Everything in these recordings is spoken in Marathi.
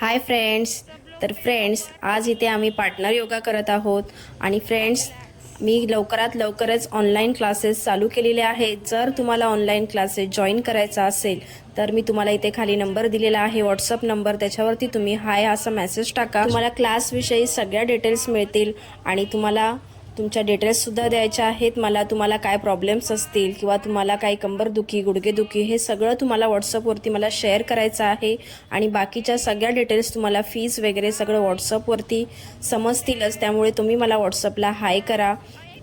Hi friends. तर फ्रेंड्स आज इथे आम्ही पार्टनर योगा करत आहोत. आणि फ्रेंड्स मी लवकरात लवकरच ऑनलाईन क्लासेस चालू केलेले आहेत. जर तुम्हाला ऑनलाईन क्लासेस जॉईन करायचा असेल तर मी तुम्हाला इथे खाली नंबर दिलेला आहे. व्हॉट्सअप नंबर त्याच्यावरती तुम्ही हाय असा मेसेज टाका. तुम्हाला क्लासविषयी सगळ्या डिटेल्स मिळतील आणि तुम्हाला तुमच्या डिटेल्ससुद्धा द्यायच्या आहेत. मला तुम्हाला काय प्रॉब्लेम्स असतील किंवा तुम्हाला काही कंबरदुखी गुडघेदुखी हे सगळं तुम्हाला व्हॉट्सअपवरती मला शेअर करायचं आहे. आणि बाकीच्या सगळ्या डिटेल्स तुम्हाला फीज वगैरे सगळं व्हॉट्सअपवरती समजतीलच. त्यामुळे तुम्ही मला व्हॉट्सअपला हाय करा.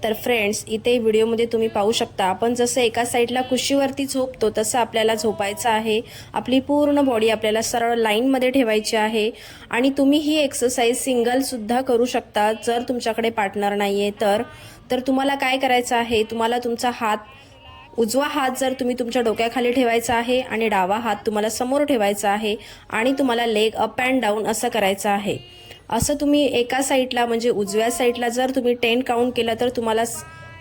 तर फ्रेंड्स इथे व्हिडिओमध्ये तुम्ही पाहू शकता आपण जसं एका साईडला कुशीवरती झोपतो तसं आपल्याला झोपायचं आहे. आपली पूर्ण बॉडी आपल्याला सरळ लाईनमध्ये ठेवायची आहे. आणि तुम्ही ही एक्सरसाइज सिंगलसुद्धा करू शकता जर तुमच्याकडे पार्टनर नाही आहे तर. तर तुम्हाला काय करायचं आहे तुम्हाला तुमचा हात उजवा हात जर तुम्ही तुमच्या डोक्याखाली ठेवायचा आहे आणि डावा हात तुम्हाला समोर ठेवायचा आहे आणि तुम्हाला लेग अप अँड डाऊन असं करायचं आहे. असं तुम्ही एका साईडला म्हणजे उजव्या साईडला जर तुम्ही टेन काउंट केलं तर तुम्हाला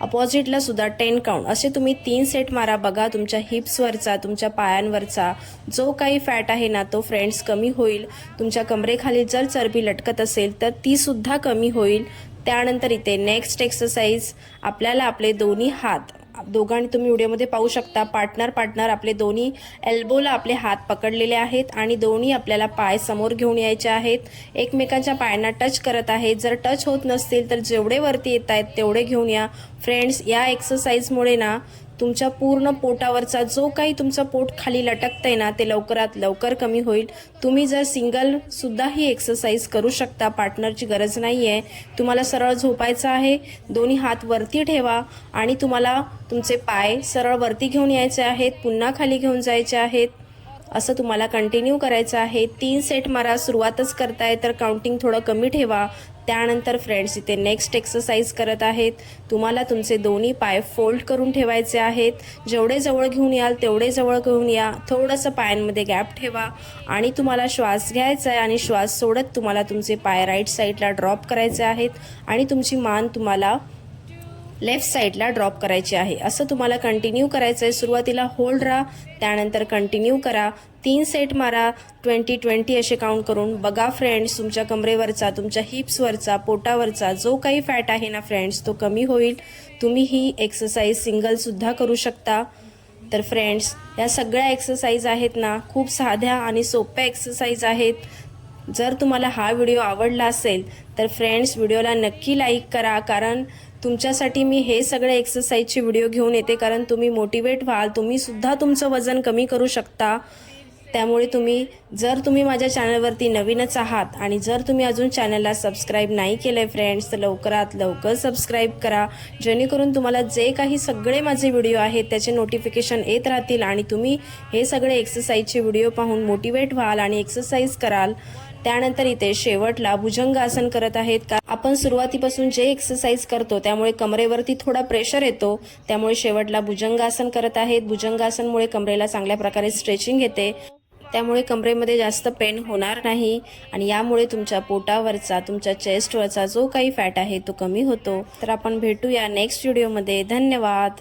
अपोजिटला सुद्धा टेन काउंट असे तुम्ही तीन सेट मारा बघा तुमच्या हिप्सवरचा तुमच्या पायांवरचा. जो काही फॅट आहे ना तो फ्रेंड्स कमी होईल. तुमच्या कमरेखाली जर चरबी लटकत असेल तर ती सुद्धा कमी होईल. त्यानंतर इथे नेक्स्ट एक्सरसाइज आपल्याला आपले दोन्ही हात. दोघांनी तुम्ही व्हिडिओमध्ये पाहू शकता. पार्टनर पार्टनर आपले दोन्ही एल्बोला आपले हात पकडलेले आहेत आणि दोन्ही आपल्याला पाय समोर घेऊन यायचे आहेत. एकमेकांच्या पायांना टच करत आहेत. जर टच होत नसतील तर जेवढे वरती येत आहेत तेवढे घेऊन या. फ्रेंड्स या एक्सरसाइजमुळे ना तुमच्या पूर्ण पोटावरचा जो काही तुमचं पोट खाली लटकतंय ना ते लवकरात लवकर कमी होईल. तुम्ही जर सिंगल सुद्धा ही एक्सरसाइज करू शकता पार्टनरची गरज नाही आहे तुम्हाला सरळ झोपायचं आहे दोन्ही हात वरती ठेवा आणि तुम्हाला तुमचे पाय सरळ वरती घेऊन यायचे आहेत पुन्हा खाली घेऊन जायचे आहेत. असं तुम्हाला कंटिन्यू करायचं आहे. तीन सेट मारा सुरुवातच करताय तर काउंटिंग थोडं कमी ठेवा. त्यानंतर फ्रेंड्स इथे नेक्स्ट एक्सरसाइज करत आहेत. तुम्हाला तुमचे दोन्ही पाय फोल्ड करून ठेवायचे आहेत. जेवढे जवळ घेऊन याल तेवढे जवळ घेऊन या. थोडंसं पायांमध्ये गॅप ठेवा. आणि तुम्हाला श्वास घ्यायचा आहे आणि श्वास सोडत तुम्हाला तुमचे पाय राईट साईडला ड्रॉप करायचे आहेत. आणि तुमची मान तुम्हाला लेफ्ट साईडला ड्रॉप करायची आहे. असं तुम्हाला कंटिन्यू करायचं आहे सुरुवातीला होल्ड राहा त्यानंतर कंटिन्यू करा. तीन सेट मारा ट्वेंटी ट्वेंटी असे काउंट करून. बघा फ्रेंड्स तुमच्या कमरेवरचा तुमच्या हिप्सवरचा पोटावरचा जो काही फॅट आहे ना फ्रेंड्स तो कमी होईल. तुम्ही ही एक्सरसाइज सिंगलसुद्धा करू शकता. तर फ्रेंड्स या सगळ्या एक्सरसाइज आहेत ना खूप साध्या आणि सोप्या एक्सरसाइज आहेत. जर तुम्हाला हा व्हिडिओ आवडला असेल तर फ्रेंड्स व्हिडिओला नक्की लाईक करा. कारण तुमच्यासाठी मी हे सगळे एक्सरसाइजचे व्हिडिओ घेऊन येते कारण तुम्ही मोटिवेट व्हाल तुम्ही सुद्धा तुमचं वजन कमी करू शकता. त्यामुळे तुम्ही जर तुम्ही माझ्या चॅनलवरती नवीनच आहात आणि जर तुम्ही अजून चॅनलला सबस्क्राईब नाही केलं आहे फ्रेंड्स तर लवकरात लवकर सबस्क्राईब करा. जेणेकरून तुम्हाला जे काही सगळे माझे व्हिडिओ आहेत त्याचे नोटिफिकेशन येत राहतील आणि तुम्ही हे सगळे एक्सरसाइजचे व्हिडिओ पाहून मोटिवेट व्हाल आणि एक्सरसाइज कराल. त्यानंतर इथे शेवटला भुजंग आसन करत आहेत. का आपण सुरुवातीपासून जे एक्सरसाइज करतो त्यामुळे कमरेवरती थोडा प्रेशर येतो. त्यामुळे शेवटला भुजंगासन करत आहेत. भुजंगासनमुळे कमरेला चांगल्या प्रकारे स्ट्रेचिंग येते. त्यामुळे कमरेमध्ये जास्त पेन होणार नाही. आणि यामुळे तुमच्या पोटावरचा तुमच्या चेस्टवरचा जो काही फॅट आहे तो कमी होतो. तर आपण भेटूया नेक्स्ट व्हिडिओमध्ये धन्यवाद.